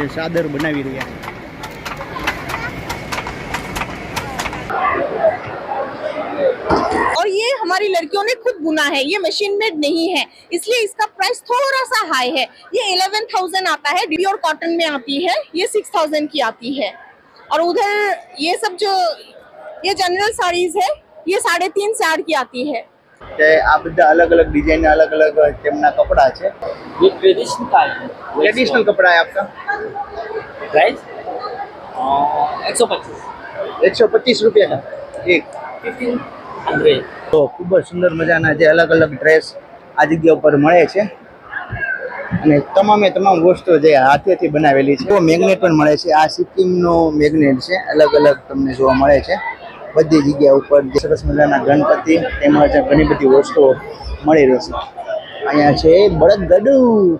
જે ચાદર બનાવી રહ્યા છે और ये हमारी लड़कियों ने खुद बुना है ये मशीन मेड नहीं है इसलिए इसका प्राइस थोड़ा सा हाई है ये इलेवन थाउजेंड आता है प्योर कॉटन में आती है ये सिक्स थाउजेंड की आती है और उधर ये सब जो ये जनरल साड़ीज है ये साढ़े तीन से आठ की आती है કે આ બધા અલગ અલગ ડિઝાઇન અલગ અલગ તેમના કપડા છે ये ट्रेडिशनल का है ટ્રેડિશનલ કપડા है आपका प्राइस एक सौ पच्चीस એકસો પચીસ રૂપિયા એક फिफ्टीन हंड्रेड તો ખૂબ જ સુંદર મજાના જે અલગ અલગ ડ્રેસ આ જગ્યા ઉપર મળે છે અને તમામે તમામ વસ્તુ જે હાથેથી બનાવેલી છે મેગ્નેટ પણ મળે છે આ સિક્કિમનો મેગ્નેટ છે અલગ અલગ તમને જોવા મળે છે બધી જગ્યા ઉપર સરસ મજાના ગણપતિ તેમજ ઘણી બધી વસ્તુઓ મળી રહેશે અહીંયા છે બળદગડું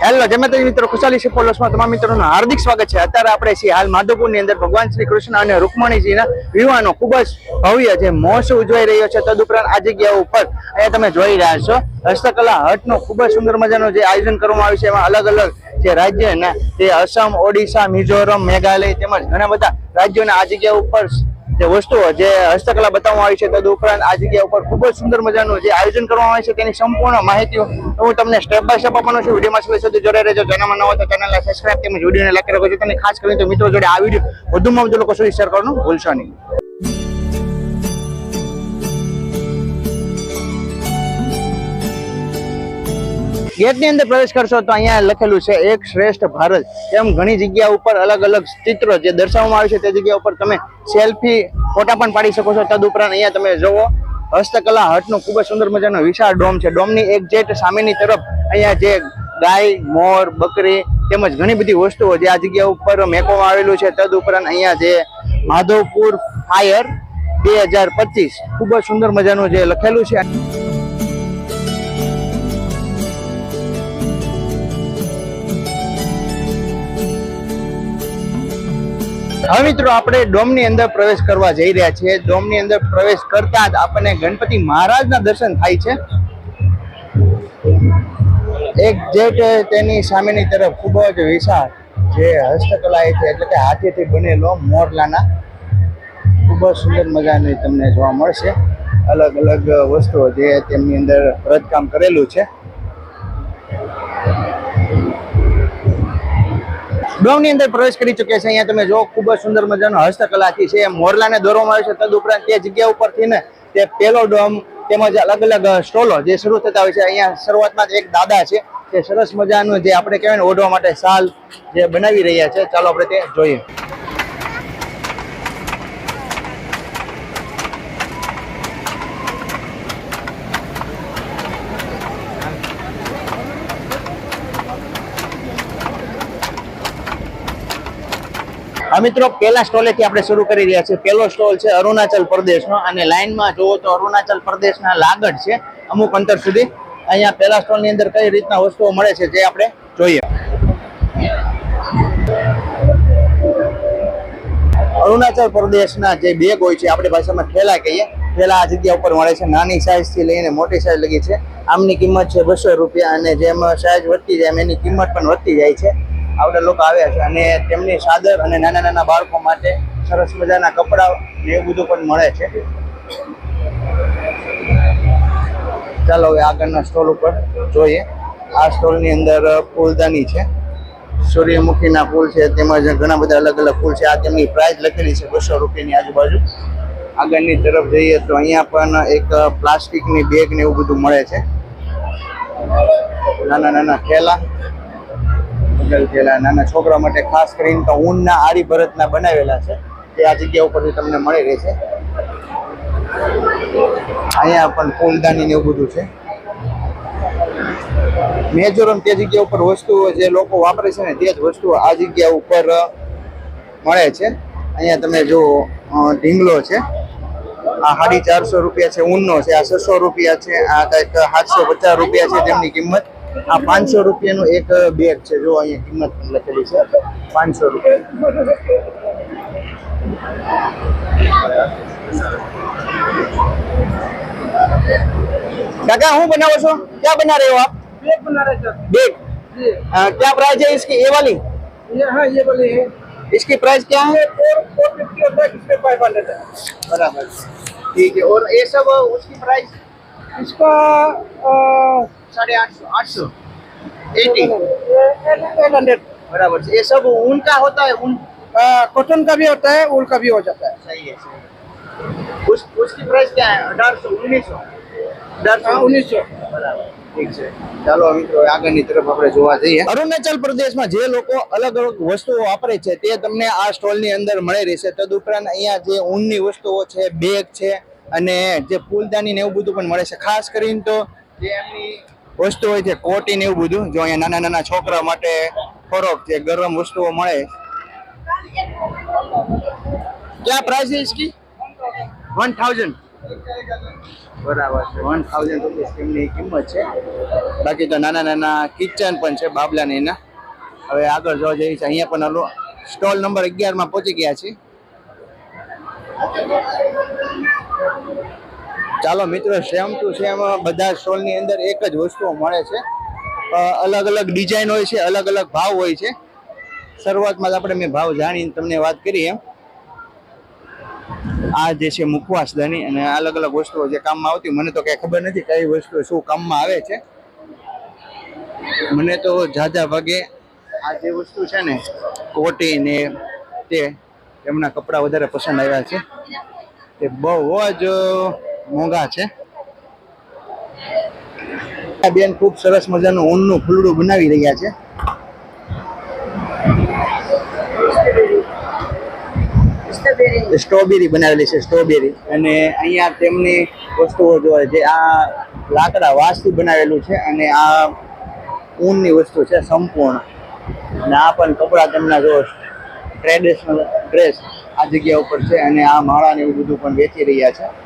હેલો, જય માતાજી મિત્રો, ખુશાલી સિપોલસમાં તમામ મિત્રોનું હાર્દિક સ્વાગત છે. અત્યારે આપણે છીએ હાલ માધવપુરની અંદર ભગવાન શ્રી કૃષ્ણ અને રૂકમણીજીના વિવાહનો ખૂબ જ ભવ્ય જે મહોત્સવ ઉજવાઈ રહ્યો છે. તદુપરાંત આ જગ્યા ઉપર અહીંયા તમે જોઈ રહ્યા છો, હસ્તકલા હટનું ખૂબ જ સુંદર મજાનું જે આયોજન કરવામાં આવ્યું છે. એમાં અલગ અલગ જે રાજ્યના જે અસમ ઓડિશા, મિઝોરમ, મેઘાલય તેમજ ઘણા બધા રાજ્યોના આ જગ્યા ઉપર જે વસ્તુઓ જે હસ્તકલા બતાવવામાં આવી છે તદુપરાંત આ જગ્યા ઉપર ખૂબ જ સુંદર મજાનું જે આયોજન કરવામાં આવે છે, તેની સંપૂર્ણ માહિતી હું તમને સ્ટેપ બાય સ્ટેપ આપવાનો છું. વિડીયોમાં છેલ્લે સુધી જોડે રહેજો. ચેનલમાં ન હોય તો ચેનલને સબસ્ક્રાઈબ તેમજ વિડીયોને લાઈક રાખો છો. તમે ખાસ કરીને તો મિત્રો જોડે આ વીડિયો વધુમાં વધુ લોકો સુધી શેર કરવાનું ભૂલશો નહીં. ગેટની અંદર પ્રવેશ કરશો તો અહીંયા લખેલું છે, એક શ્રેષ્ઠ ભારત. એમ ઘણી જગ્યા ઉપર અલગ અલગ ચિત્રો જે દર્શાવવામાં આવે છે, તે જગ્યા ઉપર તમે સેલ્ફી ફોટા પણ પાડી શકો છો. તદુપરાંત અહીંયા તમે જોવો, હસ્તકલા હટનું ખૂબ જ સુંદર મજાનો વિશાળ ડોમ છે. ડોમની એક જેટ સામેની તરફ અહીંયા જે ગાય, મોર, બકરી તેમજ ઘણી બધી વસ્તુઓ જે આ જગ્યા ઉપર મેકવામાં આવેલું છે. તદુપરાંત અહીંયા જે માધવપુર ફાયર બે હજાર પચીસ, ખૂબ જ સુંદર મજાનું જે લખેલું છે. હવે મિત્રો, આપણે ડોમની અંદર પ્રવેશ કરવા જઈ રહ્યા છીએ. ડોમની અંદર પ્રવેશ કરતા જ આપણને ગણપતિ મહારાજના દર્શન થાય છે. એક જેટ તેની સામેની તરફ ખૂબ જ વિશાળ જે હસ્તકલા છે, એટલે કે હાથેથી બનેલો મોરલાના. ખૂબ જ સુંદર મજાની તમને જોવા મળશે. અલગ અલગ વસ્તુઓ જે તેમની અંદર રજકામ કરેલું છે. ડોમની અંદર પ્રવેશ કરી ચૂક્યા છે. અહીંયા તમે જો ખૂબ જ સુંદર મજાનો હસ્તકલાથી છે. મોરલાને દોરવામાં આવે છે. તદુપરાંત તે જગ્યા ઉપરથી ને તે પેલો ડોમ તેમજ અલગ અલગ સ્ટોલો જે શરૂ થતા હોય છે. અહીંયા શરૂઆતમાં એક દાદા છે. તે સરસ મજાનું જે આપણે કહેવાય ને, ઓઢવા માટે શાલ જે બનાવી રહ્યા છે. ચાલો આપણે તે જોઈએ. આ મિત્રો પેલા સ્ટોલેથી આપણે શરૂ કરી રહ્યા છીએ. પેલો સ્ટોલ છે અરુણાચલ પ્રદેશનો. અને લાઇનમાં જુઓ તો અરુણાચલ પ્રદેશના લાગડ છે અમુક અંતર સુધી. અહીંયા પેલા સ્ટોલની અંદર કઈ રીતના વસ્તુઓ મળે છે જે આપણે જોઈએ. અરુણાચલ પ્રદેશના જે બેગ હોય છે, આપણી ભાષામાં થેલા કહીએ. થેલા આ જગ્યા ઉપર મળે છે. નાની સાઇઝથી લઈને મોટી સાઇઝ લગી છે. આમની કિંમત છે બસો રૂપિયા અને જેમ સાઇઝ વધતી જાય એમ એની કિંમત પણ વધતી જાય છે. આવડા લોકો આવ્યા છે અને તેમની સાદર અને નાના નાના બાળકો માટે સરસ મજાના કપડાં ને એવું બધું પણ મળે છે. ચાલો હવે આગળના સ્ટોલ ઉપર જોઈએ. આ સ્ટોલની અંદર ફૂલદાની છે. સૂર્યમુખીના ફૂલ છે, તેમજ ઘણા બધા અલગ અલગ ફૂલ છે. આ તેમની પ્રાઇસ લખેલી છે બસો રૂપિયાની આજુબાજુ. આગળની તરફ જઈએ તો અહીંયા પણ એક પ્લાસ્ટિકની બેગ ને એવું બધું મળે છે. નાના નાના થેલા. થેલા નાના છોકરા માટે ખાસ કરીને તો ઊનના આરી ભરતના બનાવેલા છે. તે આ જગ્યા ઉપરથી તમને મળી રહેશે. અહીંયા પણ ફૂલદાની એવું બધું છે. મેજોરમ તે જગ્યા ઉપર વસ્તુઓ જે લોકો વાપરે છે ને તે જ વસ્તુઓ આ જગ્યા ઉપર મળે છે. અહીંયા તમે જો ઢીંગલો છે. આ સાડી ચારસો રૂપિયા છે, ઊનનો છે. આ છસો રૂપિયા છે. આ કંઈક સાતસો પચાસ રૂપિયા છે તેમની કિંમત. આ પાંચસો રૂપિયાનું એક બેગ છે જો અહીંયા કિંમત લખેલી છે પાંચસો રૂપિયા काका हूँ बनाओ सो क्या बना रहे हो आप बेग बना रहे सर बेग आ, क्या प्राइस है इसकी ये वाली ये हाँ ये वाली है इसकी प्राइस क्या है फोर फोर फिफ्टी होता है इसमें फाइव हंड्रेड है बराबर ठीक है और ये सब उसकी प्राइस इसका साढ़े आठ सौ आठ सौ एटी एट हंड्रेड बराबर से ये सब ऊन का होता है ऊन कॉटन का भी होता है ऊल का भी हो जाता है सही है सही है उस उसकी प्राइस क्या है अठारह सौ उन्नीस सौ अठारह हाँ उन्नीस सौ બરાબર ઠીક છે ચાલો મિત્રો આગળની તરફ આપણે જોવા જઈએ અરુણાચલ પ્રદેશમાં જે લોકો અલગ અલગ વસ્તુઓ વાપરે છે તે તમને આ સ્ટોલની અંદર મળી રહેશે તદુપરાંત અહીંયા જે ઊનની વસ્તુઓ છે બેગ છે અને જે ફૂલદાની ને એવું બધું પણ મળે છે ખાસ કરીને તો જે એમની વસ્તુ હોય છે, કોટી એવું બધું, જો અહીંયા નાના નાના છોકરા માટે ખોરાક છે, ગરમ વસ્તુઓ મળે. ક્યાં પ્રાઇસ છે ઇસકી વન થાઉઝન્ડ બરાબર છે. વન થાઉઝન્ડ કિંમત છે. બાકી તો નાના નાના કિચન પણ છે, બાબલાની એના. હવે આગળ જોવા જઈએ છે અહીંયા પણ સ્ટોલ નંબર અગિયારમાં પહોંચી ગયા છીએ. ચાલો મિત્રો સેમ ટુ સેમ બધા સ્ટોલની અંદર એક જ વસ્તુઓ મળે છે. અલગ અલગ ડિઝાઇન હોય છે, અલગ અલગ ભાવ હોય છે. શરૂઆતમાં જ આપણે મેં ભાવ જાણીને તમને વાત કરી એમ. આ જે છે મુખવાસદાની અને અલગ અલગ વસ્તુઓ જે કામમાં આવતી, મને તો કઈ ખબર નથી કઈ વસ્તુ શું કામમાં આવે છે. મને તો જાજા ભાગે આ જે વસ્તુ છે ને, કોટી ને તે, એમના કપડાં વધારે પસંદ આવ્યા છે. તે બહુ જ મોંઘા છે. આ બેન ખૂબ સરસ મજાનું ઊનનું ફૂલડું બનાવી રહ્યા છે. સ્ટ્રોબેરી. બનાવેલી છે સ્ટ્રોબેરી. અને અહીંયા તેમની વસ્તુઓ જોવા જે આ લાકડા વાસથી બનાવેલું છે અને આ ઊનની વસ્તુ છે સંપૂર્ણ. અને આ પણ કપડાં તેમના જો ટ્રેડિશનલ ડ્રેસ આ જગ્યા ઉપર છે અને આ માળાને એવું બધું પણ વેચી રહ્યા છે.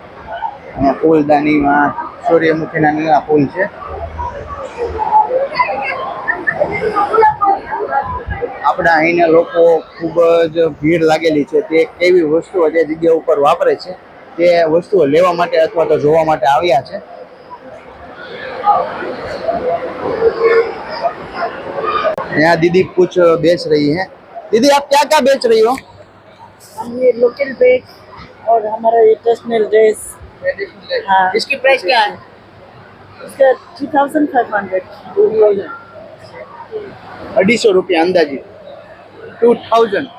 અને ફૂલદાનીમાં સૂર્યમુખીના નાના ફૂલ છે આપણા અહીંના લોકો ખૂબ જ ભીડ લાગેલી છે તે કેવી વસ્તુઓ જે જગ્યા ઉપર વાપરે છે તે વસ્તુઓ લેવા માટે અથવા તો જોવા માટે આવ્યા છે यहाँ दीदी कुछ बेच रही है दीदी आप क्या क्या बेच रही हो ये लोकल बैग और हमारा ये ट्रेडिशनल ड्रेस हाँ। इसकी प्राइस क्या है इसका थ्री थाउजेंड फाइव हंड्रेड અઢીસો રૂપિયા અંદાજે two thousand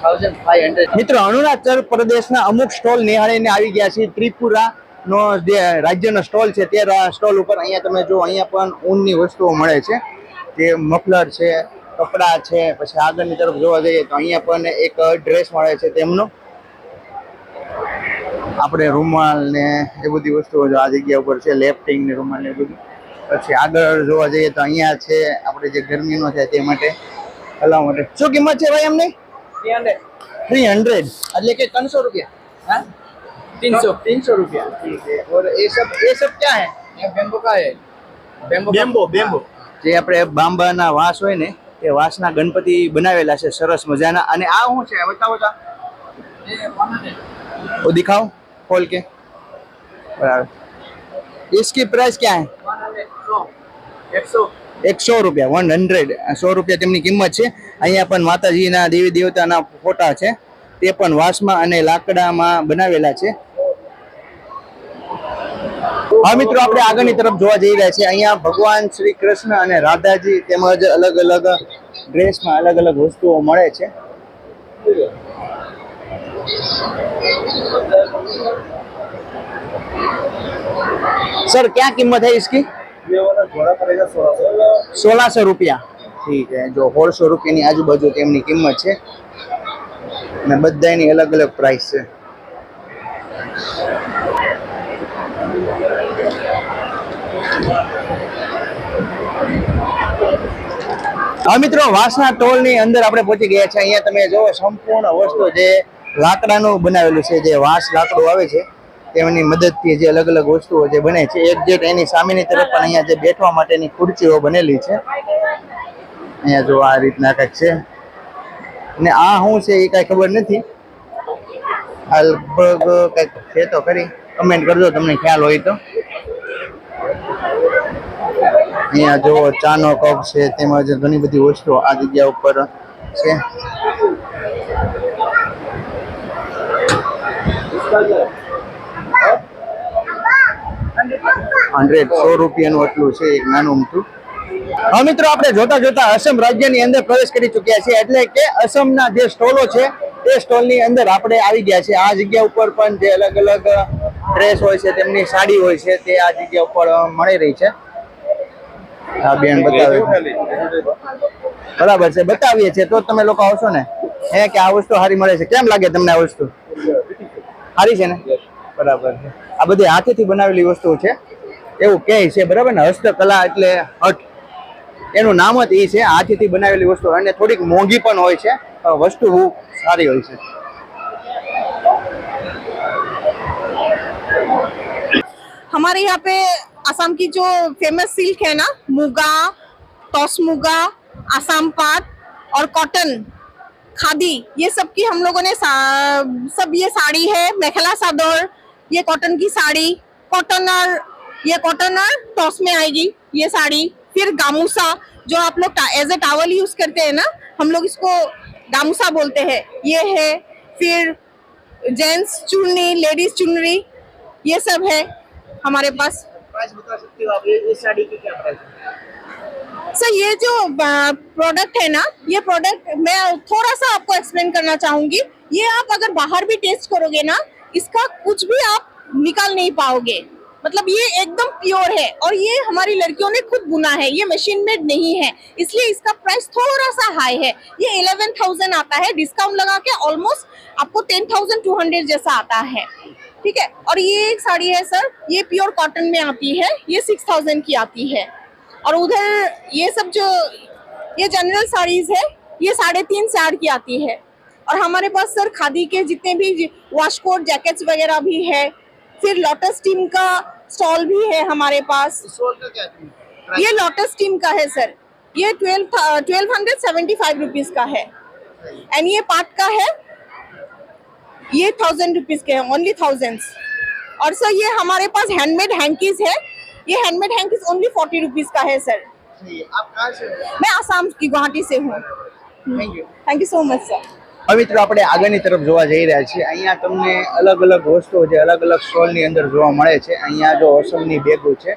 thousand five hundred મિત્રો અરુણાચલ પ્રદેશના અમુક સ્ટોલ નિહાળીને આવી ગયા છે ત્રિપુરા નો જે રાજ્યનો સ્ટોલ છે તે સ્ટોલ ઉપર અહીંયા તમે જો અહીંયા પણ ઊનની વસ્તુઓ મળે છે જે મફલર છે કપડાં છે પછી આગળની તરફ જોવા જઈએ તો અહીંયા પણ એક ડ્રેસ મળે છે તેમનો આપણે રૂમાલ ને એ બધી વસ્તુઓ જો આ જગ્યા ઉપર છે લેફ્ટિંગ ને રૂમાલ ને એ બધું પછી આગળ જોવા જઈએ તો અહીંયા છે આપણે જે ગરમીનો છે તે માટે હલાવવા માટે શું કિંમત છે ભાઈ એમની थ्री हंड्रेड એટલે કે ત્રણસો રૂપિયા हाँ तीन सौ तीन सौ रुपया ठीक है और ये सब ये सब क्या है ये बेम्बो का है बेम्बो बेम्बो बेम्बो જે આપણે બાંબાના વાંસ હોય ને એ વાંસના ગણપતિ બનાવેલા છે સરસ મજાના અને આ શું છે બતાવો તો वो दिखाओ खोल के बराबर इसकी प्राइस क्या है એકસો રૂપિયા વન હંડ્રેડ સો રૂપિયા તેમની કિંમત છે અહીંયા પણ માતાજીના દેવી દેવતાના ફોટા છે તે પણ વાંસમાં અને લાકડામાં બનાવેલા છે હા મિત્રો આપણે આગળની તરફ જોવા જઈ રહ્યા છીએ અહીંયા ભગવાન શ્રી કૃષ્ણ અને રાધાજી તેમજ અલગ અલગ ડ્રેસમાં અલગ અલગ વસ્તુઓ મળે છે सर क्या कीमत है इसकी ये वाला जोड़ा पड़ेगा सोलह सौ સોળાસો રૂપિયા ઠીક છે જો સોળસો રૂપિયાની આજુબાજુ તેમની કિંમત છે અને બધાની અલગ અલગ પ્રાઇસ છે હા મિત્રો વાસના ટોલની અંદર આપણે પહોંચી ગયા છે અહીંયા તમે જો સંપૂર્ણ વસ્તુ જે લાકડાનું બનાવેલું છે, જે વાંસ લાકડું આવે છે, તેમની મદદથી જે અલગ અલગ વસ્તુઓ જે બને છે, એક જે એની સામેની તરફ પણ અહીંયા જે બેઠવા માટેની ખુરચીઓ બનેલી છે. અહીંયા જો આ રીતના કંઈક છે. ને આ શું છે એ કાંઈ ખબર નથી. આ લગભગ કંઈક છે તો ખરી. કમેન્ટ કરજો, તમને ખ્યાલ હોય તો. અહીંયા જો ચાનો કપ છે, તેમજ ઘણી બધી વસ્તુઓ આ જગ્યા ઉપર છે. હંડ્રેડ, સો રૂપિયાનું એટલું છે, એક નાનું અમથું. હા મિત્રો, આપણે જોતા જોતા અસમ રાજ્યની અંદર પ્રવેશ કરી ચૂક્યા છીએ. એટલે કે અસમના જે સ્ટોલો છે તે સ્ટોલની અંદર આપણે આવી ગયા છે આ જગ્યા ઉપર પણ જે અલગ અલગ ડ્રેસ હોય છે, તેમની સાડી હોય છે, તે આ જગ્યા ઉપર મળી રહી છે. આ બેન, બતાવે. છે. બરાબર છે, બતાવીએ છીએ. તો તમે લોકો આવશો ને? હે, કે આ વસ્તુ સારી મળે છે? કેમ લાગે તમને આ વસ્તુ? સારી છે ને બરાબર છે આ બધી હાથેથી બનાવેલી વસ્તુ છે એવું કહે છે બરાબર ને હસ્તકલા એટલે હઠ એનું નામ જ એ છે હાથેથી બનાવેલી વસ્તુ અને થોડીક મોંઘી પણ હોય છે પણ વસ્તુ બહુ સારી હોય છે हमारे यहाँ पे असम की जो फेमस सिल्क है ना मुगा टॉस मुगा आसाम पाट और कॉटन खादी, ये सब की हम लोगों ने सब ये साड़ी है, मेखला सादर ये कॉटन की साड़ी कॉटन और, ये कॉटन और टॉस में आएगी ये साड़ी। फिर गामूसा, जो आप लोग एज ए टावल यूज़ करते हैं ना, हम लोग इसको गामूसा बोलते हैं। ये है, फिर जेंट्स चुन्नी लेडीज़ चुनरी, ये सब है हमारे पास। प्राइस बता सकते हो आप, ये साड़ी की क्या प्राइस सर ये जो प्रोडक्ट है ना, ये प्रोडक्ट मैं थोड़ा सा आपको एक्सप्लेन करना चाहूँगी। ये आप अगर बाहर भी टेस्ट करोगे ना, इसका कुछ भी आप निकाल नहीं पाओगे। मतलब ये एकदम प्योर है और ये हमारी लड़कियों ने खुद बुना है, ये मशीन मेड नहीं है। इसलिए इसका प्राइस थोड़ा सा हाई है। ये इलेवन थाउज़ेंड आता है डिस्काउंट लगा के ऑलमोस्ट आपको टेन थाउज़ेंड टू हंड्रेड जैसा आता है। ठीक है? और ये एक साड़ी है सर ये प्योर कॉटन में आती है, ये सिक्स थाउज़ेंड की आती है। और उधर ये सब जो ये जनरल साड़ीज है ये साढ़े तीन चार की आती है। और हमारे पास सर खादी के जितने भी वॉशकोट जैकेट्स वगैरह भी है फिर लोटस टीम का स्टॉल भी है हमारे पास। ये लोटस टीम का है सर। ये twelve twelve hundred seventy five rupees का है। एंड ये पाट का है। ये थाउज़ेंड रुपीज़ के हैं ओनली थाउजेंड्स और सर ये हमारे पास हैंडमेड हैंकीज है। ये handmade hankies only forty rupees का है सर चाहिए आप कहाँ से हो? मैं आसाम की गुवाहाटी से हूँ thank you thank you so much sir હવે મિત્રો આપણે આગળની તરફ જોવા જઈ રહ્યા છીએ અહીંયા તમને અલગ અલગ વસ્તુઓ જે અલગ અલગ સ્ટોલની અંદર જોવા મળે છે અહીંયા જો અસમની બેગો છે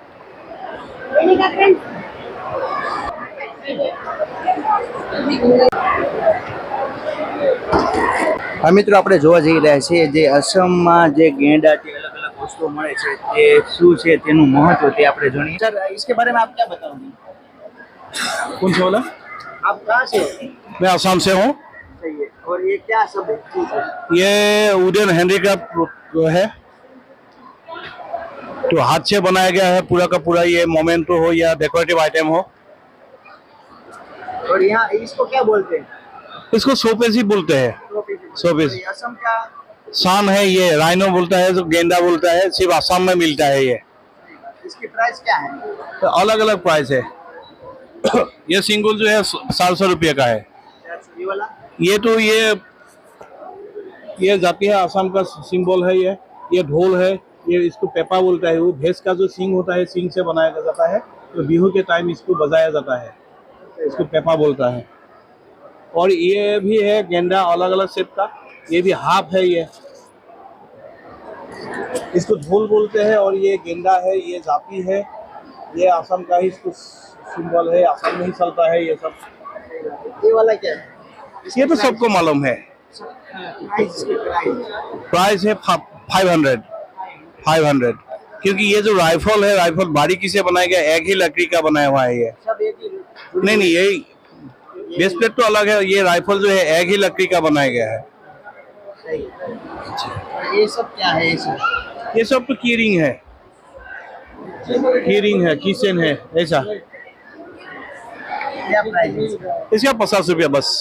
હા મિત્રો આપણે જોવા જઈ રહ્યા છીએ જે અસમમાં જે ગેંડા જે અલગ અલગ વસ્તુઓ મળે છે તે શું છે તેનું મહત્વ તે આપણે જાણીએ સર इसके बारे में आप क्या बताओगे कौन सा वाला आप कहाँ से मैं आसाम से हूँ चाहिए और ये क्या सब चीज है ये वुडन हैंडीक्राफ्ट है तो हाथ से बनाया गया है पूरा का पूरा ये मोमेंटो हो या डेकोरेटिव आइटम हो और यहाँ इसको क्या बोलते हैं इसको शोपीस ही बोलते हैं शोपीस और ये असम का शान है ये। राइनो बोलता है जो गेंदा बोलता है सिर्फ़ आसाम में मिलता है ये। इसकी प्राइस क्या है? तो अलग अलग प्राइस है। ये सिंगल जो है सात सौ रुपये का है। ये वाला? ये तो ये ये जाती है आसाम का सिंबल है ये। ये ढोल है ये इसको पेपा बोलता है। वो भैंस का जो सिंग होता है सिंग से बनाया जाता है। तो बिहू के टाइम इसको बजाया जाता है। इसको पेपा बोलता है। और ये भी है गेंदा अलग अलग शेप का। ये भी हाफ़ है ये। इसको ढोल बोलते हैं और ये गेंदा है ये जाति है। ये आसाम का ही इसको सिंबल है आसाम में ही चलता है ये सब। ये वाला क्या है? ये तो सबको मालूम है। प्राइस है फाइव हंड्रेड फाइव हंड्रेड क्योंकि ये जो राइफल है राइफल बारीकी से बनाया गया एक ही लकड़ी का बनाया हुआ है ये। नहीं नहीं यही बेस प्लेट तो अलग है ये राइफल जो है एक ही लकड़ी का बनाया गया है। सही और ये सब क्या है ये सब ये सब तो की रिंग है की रिंग है की चेन है ऐसा क्या प्राइस है इसका? इसका पचास रुपया बस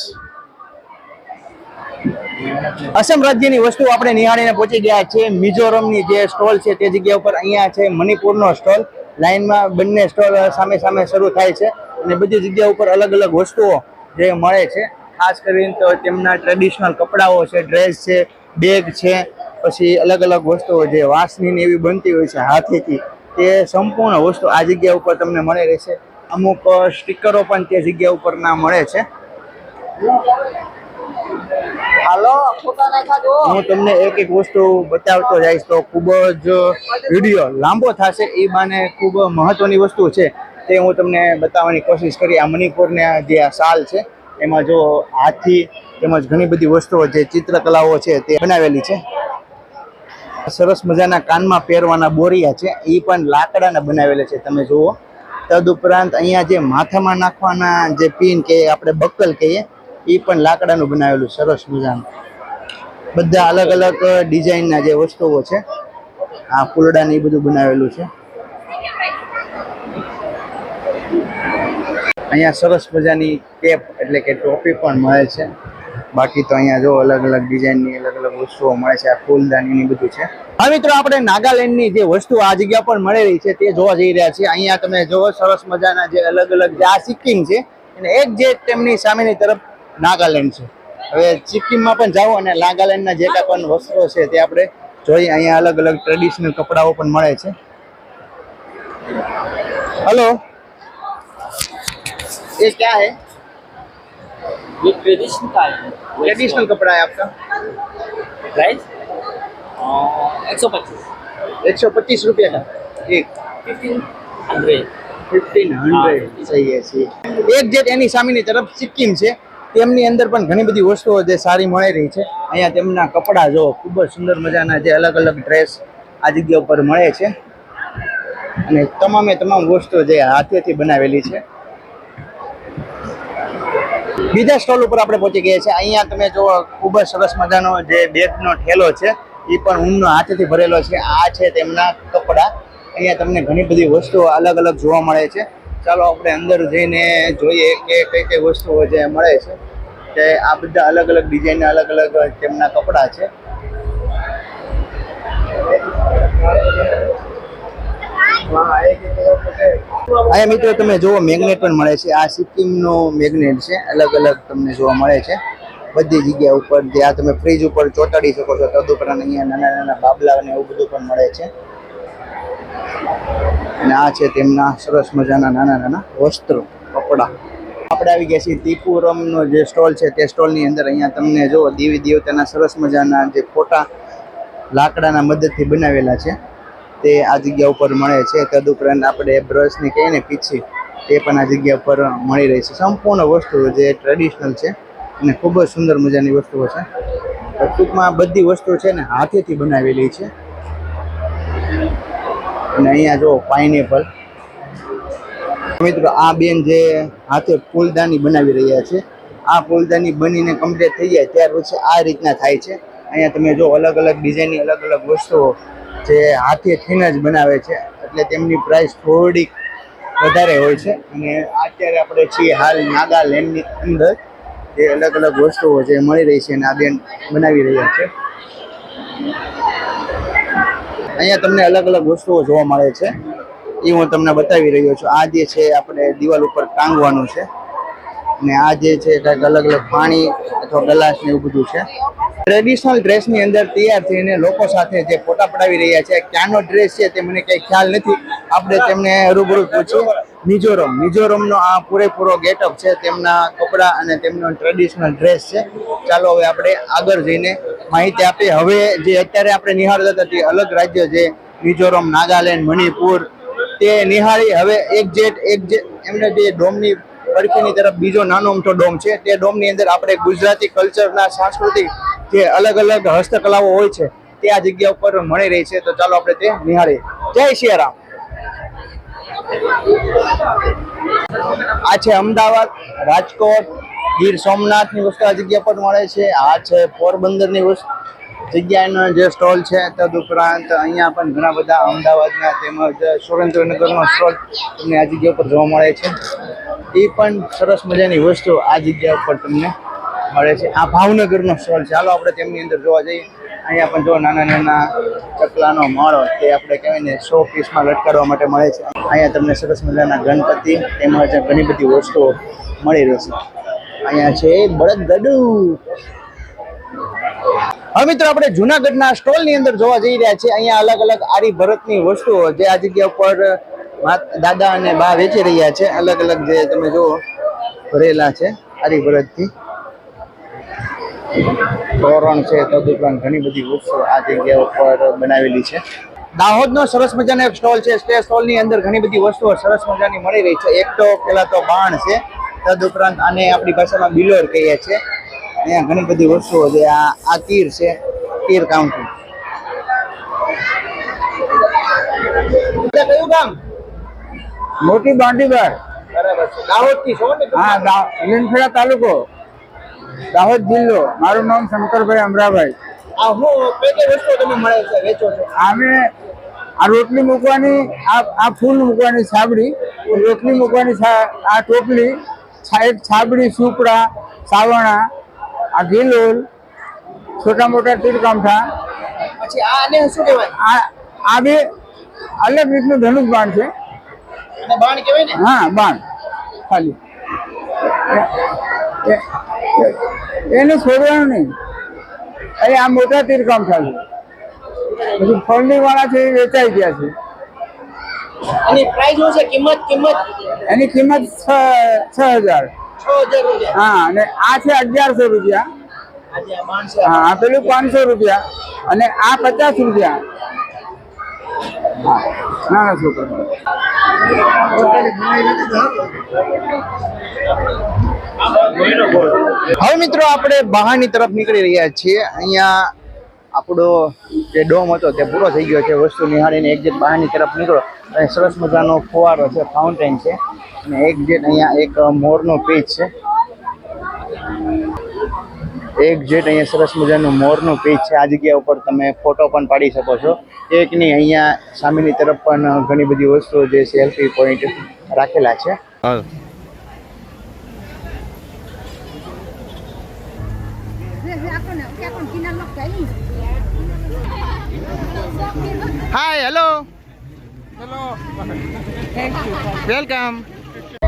અસમ રાજ્યની વસ્તુ આપણે નિહાળીને પહોંચી ગયા છે મિઝોરમની જે સ્ટોલ છે તે જગ્યા ઉપર અહીંયા છે મણિપુરનો સ્ટોલ લાઈનમાં બંને સ્ટોલ સામે સામે શરૂ થાય છે અને બધી જગ્યા ઉપર અલગ અલગ વસ્તુઓ જે મળે છે ખાસ કરીને તો તેમના ટ્રેડિશનલ કપડાઓ છે ડ્રેસ છે બેગ છે પછી અલગ અલગ વસ્તુઓ જે વાંસની ને એવી બનતી હોય છે હાથેથી તે સંપૂર્ણ વસ્તુ આ જગ્યા ઉપર તમને મળી રહેશે. અમુક સ્ટીકરો પણ તે જગ્યા ઉપરના મળે છે. હું તમને એક એક વસ્તુ બતાવતો જઈશ તો ખૂબ જ વીડિયો લાંબો થશે. એ બાને ખૂબ મહત્વની વસ્તુ છે. તે હું તમને બતાવવાની કોશિશ કરી. આ મણિપુરના જે આ શાલ છે એમાં જો હાથી તેમજ ઘણી બધી વસ્તુઓ જે ચિત્રકલાઓ છે તે બનાવેલી છે. સરસ મજાના કાનમાં પહેરવાના બોરિયા છે. એ પણ લાકડાના બનાવેલા છે. તમે જુઓ. તદુપરાંત અહીંયા જે માથામાં નાખવાના જે પિન કે આપણે બક્કલ કહીએ એ પણ લાકડાનું બનાવેલું સરસ મજાનું. બધા અલગ અલગ ડિઝાઇનના જે વસ્તુઓ છે, આ ફૂલડા ને એ બધું બનાવેલું છે. અહીંયા સરસ મજાની કેપ એટલે કે ટોપી પણ મળે છે. બાકી તો અહીંયા જો અલગ અલગ ડિઝાઇનની અલગ અલગ વસ્તુઓ મળે છે, આ ફૂલદાનીની બધું છે. હા મિત્રો, આપણે નાગાલેન્ડની જે વસ્તુ આ જગ્યા પર મળી રહી છે તે જોવા જઈ રહ્યા છીએ. અહીંયા તમે જોવો સરસ મજાના જે અલગ અલગ જે આ સિક્કિમ છે, અને એક જે તેમની સામેની તરફ નાગાલેન્ડ છે. હવે સિક્કિમમાં પણ જાઓ અને નાગાલેન્ડના જે કાંઈ પણ વસ્ત્રો છે તે આપણે જોઈએ. અહીંયા અલગ અલગ ટ્રેડિશનલ કપડાઓ પણ મળે છે. હલો એ ક્યાં હે? ये ट्रेडिशनल का है ट्रेडिशनल कपड़ा है आपका प्राइस एक सौ पच्चीस एक सौ पच्चीस रुपये का एक फिफ्टीन हंड्रेड ફિફ્ટીન હંડ્રેડ સહી હે સહી એક જેટ એની સામેની તરફ સિક્કિમ છે તેમની અંદર પણ ઘણી બધી વસ્તુઓ જે સારી મળી રહી છે અહીંયા તેમના કપડાં જો ખૂબ જ સુંદર મજાના જે અલગ અલગ ડ્રેસ આ જગ્યા ઉપર મળે છે અને તમામે તમામ વસ્તુઓ જે હાથેથી બનાવેલી છે બીજા સ્ટોલ ઉપર આપણે પહોંચી ગયા છે અહીંયા તમે જો ખૂબ જ સરસ મજાનો જે બેગનો ઠેલો છે એ પણ ઊનનો હાથેથી ભરેલો છે. આ છે તેમના કપડાં. અહીંયા તમને ઘણી બધી વસ્તુઓ અલગ અલગ જોવા મળે છે. ચાલો આપણે અંદર જઈને જોઈએ કે કઈ કઈ વસ્તુઓ જે મળે છે. કે આ બધા અલગ અલગ ડિઝાઇનના અલગ અલગ તેમના કપડાં છે. અહીંયા મિત્રો તમે જુઓ મેગ્નેટ પણ મળે છે. આ સિક્કિમનો મેગ્નેટ છે. અલગ અલગ તમને જોવા મળે છે. બધી જગ્યા ઉપર જે આ તમે ફ્રીજ ઉપર ચોટાડી શકો છો. તદુપરાંત અહીંયા નાના નાના બાબલા અને એવું બધું પણ મળે છે. અને આ છે તેમના સરસ મજાના નાના નાના વસ્ત્રો, કપડાં. આપણે આવી ગયા છીએ ત્રિપુરમનો જે સ્ટોલ છે, તે સ્ટોલની અંદર અહીંયા તમને જો દેવી દેવતાના સરસ મજાના જે ફોટા લાકડાના મદદથી બનાવેલા છે. તે આ જગ્યા ઉપર મળે છે. તદુપરાંત આપણે બ્રશની કહીએ ને પીછી, તે પણ આ જગ્યા ઉપર મળી રહી છે. સંપૂર્ણ વસ્તુઓ જે ટ્રેડિશનલ છે અને ખૂબ જ સુંદર મજાની વસ્તુઓ છે. ટૂંકમાં બધી વસ્તુઓ છે ને હાથેથી બનાવેલી છે. અને અહીંયા જો પાઇનેપલ મિત્રો, આ બેન જે હાથે ફૂલદાની બનાવી રહ્યા છે, આ ફૂલદાની બનીને કમ્પ્લીટ થઈ જાય ત્યાર પછી આ રીતના થાય છે. અહીંયા તમે જો અલગ અલગ ડિઝાઇનની અલગ અલગ વસ્તુઓ જે હાથે થઈને જ બનાવે છે. એટલે તેમની પ્રાઇસ થોડીક વધારે હોય છે. અને અત્યારે આપણે છીએ હાલ નાગાલેન્ડની અંદર. જે અલગ અલગ વસ્તુઓ જે મળી રહી છે અને આ બેન બનાવી રહ્યા છે. અહીંયા તમને અલગ અલગ વસ્તુઓ જોવા મળે છે. એ હું તમને બતાવી રહ્યો છું. આ જે છે, આપણે દિવાલ ઉપર ટાંગવાનું છે. અને આ જે છે કંઈક અલગ અલગ પાણી અથવા ગલાસ ને એવું બધું છે. ટ્રેડિશનલ ડ્રેસની અંદર તૈયાર થઈને લોકો સાથે જે ફોટા પડાવી રહ્યા છે, ક્યાંનો ડ્રેસ છે તે મને કંઈ ખ્યાલ નથી. આપણે તેમને રૂબરૂ પૂછ્યું મિઝોરમ. મિઝોરમનો આ પૂરેપૂરો ગેટઅપ છે તેમના કપડાં અને તેમનો ટ્રેડિશનલ ડ્રેસ છે. ચાલો હવે આપણે આગળ જઈને માહિતી આપીએ. હવે જે અત્યારે આપણે નિહાળતા હતા તે અલગ રાજ્ય છે, મિઝોરમ, નાગાલેન્ડ, મણિપુર. તે નિહાળી હવે એક જેટ એક જેટ એમને જે ડોમની પડખેની તરફ બીજો નાનો અમથો ડોમ છે. તે ડોમની અંદર આપણે ગુજરાતી કલ્ચરના, સાંસ્કૃતિક જે અલગ અલગ હસ્તકલાઓ હોય છે, તે આ જગ્યા ઉપર મળી રહી છે. તો ચાલો આપણે તે નિહાળીએ. જય સિયારામ આ છે અમદાવાદ, રાજકોટ, ગીર સોમનાથની વસ્તુ આ જગ્યા પર મળે છે. આ છે પોરબંદરની વસ્તુ. જગ્યાનો જે સ્ટોલ છે તદુપરાંત અહીંયા પણ ઘણા બધા અમદાવાદના તેમજ સુરેન્દ્રનગરનો સ્ટોલ તમને આ જગ્યા ઉપર જોવા મળે છે. એ પણ સરસ મજાની વસ્તુ આ જગ્યા ઉપર તમને મળે છે. આ ભાવનગરનો સ્ટોલ ચાલો આપણે તેમની અંદર જોવા જઈએ. અહીંયા પણ જો નાના નાના ચકલાનો માળો તે આપણે કહેવાય ને સો પીસમાં લટકાડવા માટે મળે છે. અહીંયા તમને સરસ મજાના ગણપતિ તેમજ ઘણી બધી વસ્તુઓ મળી રહેશે. અહીંયા છે બળદગડુ. હવે મિત્રો આપણે જુનાગઢના સ્ટોલની અંદર જોવા જઈ રહ્યા છીએ. અહીંયા અલગ અલગ આરી ભરતની વસ્તુઓ જે આ જગ્યા ઉપર દાદા અને બા વેચી રહ્યા છે. અલગ અલગ જે તમે જુઓ, ભરેલા છે આરી ભરતથી. તોરણ છે, તદુપરાંત ઘણી બધી વસ્તુઓ આ જગ્યા ઉપર બનાવેલી છે. દાહોદનો સરસ મજાનો એક સ્ટોલ છે. તે સ્ટોલની અંદર ઘણી બધી વસ્તુઓ સરસ મજાની મળી રહી છે. એક તો પેલા તો બાણ છે. તદુપરાંત આને આપણી ભાષામાં બિલોર કહીએ છીએ. અહીંયા ઘણી બધી વસ્તુઓ છે. આ આ તીર છે તીર કયું ગામ? મોટી ને? હા લીમખેડા તાલુકો. દાહોદ જિલ્લો. મારું નામ શંકરભાઈ અમરાભાઈ. આ હું કઈ કઈ વસ્તુઓ તમે મળે છે વેચો છો? આમે આ રોટલી મૂકવાની આ આ ફૂલ મૂકવાની છાબડી રોટલી મૂકવાની આ ટોપલી એક છાબડી સુપડા સાવણા આ ગિલોલ છોટા મોટા તીરકામઠા પછી આને શું કહેવાય? આ આ બે અલગ રીતનું ધનુષ બાણ છે. બાણ કહેવાય ને? હા બાણ ખાલી. એને છોડવાનું નહીં. અરે આ મોટા તીરકામ ખાલી પછી ફળની વાળા છે એ વેચાઈ ગયા છે. એની પ્રાઇસ શું છે? કિંમત કિંમત? એની કિંમત છ હજાર. હા અને આ છે અગિયારસો રૂપિયા. આજે આ બાણ છે હા આ પેલું પાંચસો રૂપિયા. અને આ પચાસ રૂપિયા. નાના છોકરા હવે મિત્રો આપણે બહારની તરફ નીકળી રહ્યા છીએ. અહીંયા આપણો જે ડોમ હતો તે પૂરો થઈ ગયો છે. વસ્તુ નિહાળીને એક જે બહારની તરફ નીકળો. અને સરસ મજાનો ફુવારો છે ફાઉન્ટેન છે. અને જેટ અહીંયા એક મોરનો પીચ છે. એક જેટ અહીંયા સરસ મજાનું મોરનું પેજ છે. આ જગ્યા ઉપર તમે ફોટો પણ પાડી શકો છો. એક નહીં અહીંયા સામેની તરફ પણ ઘણી બધી વસ્તુઓ જે સેલ્ફી પોઈન્ટ રાખેલા છે. હાય હેલો વેલકમ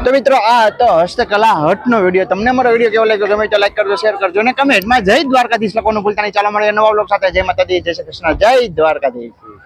તો મિત્રો, આ હતો હસ્તકલા હટનો વીડિયો. તમને મારો વીડિયો કેવો લાગ્યો ગમે તો લાઈક કરજો શેર કરજો અને કમેન્ટમાં જય દ્વારકાધીશ. લખવાનું ભૂલતા નહીં. ચાલો મળીએ નવા બ્લોગ સાથે. જય માતાજી, જય શ્રી કૃષ્ણ, જય દ્વારકાધીશ.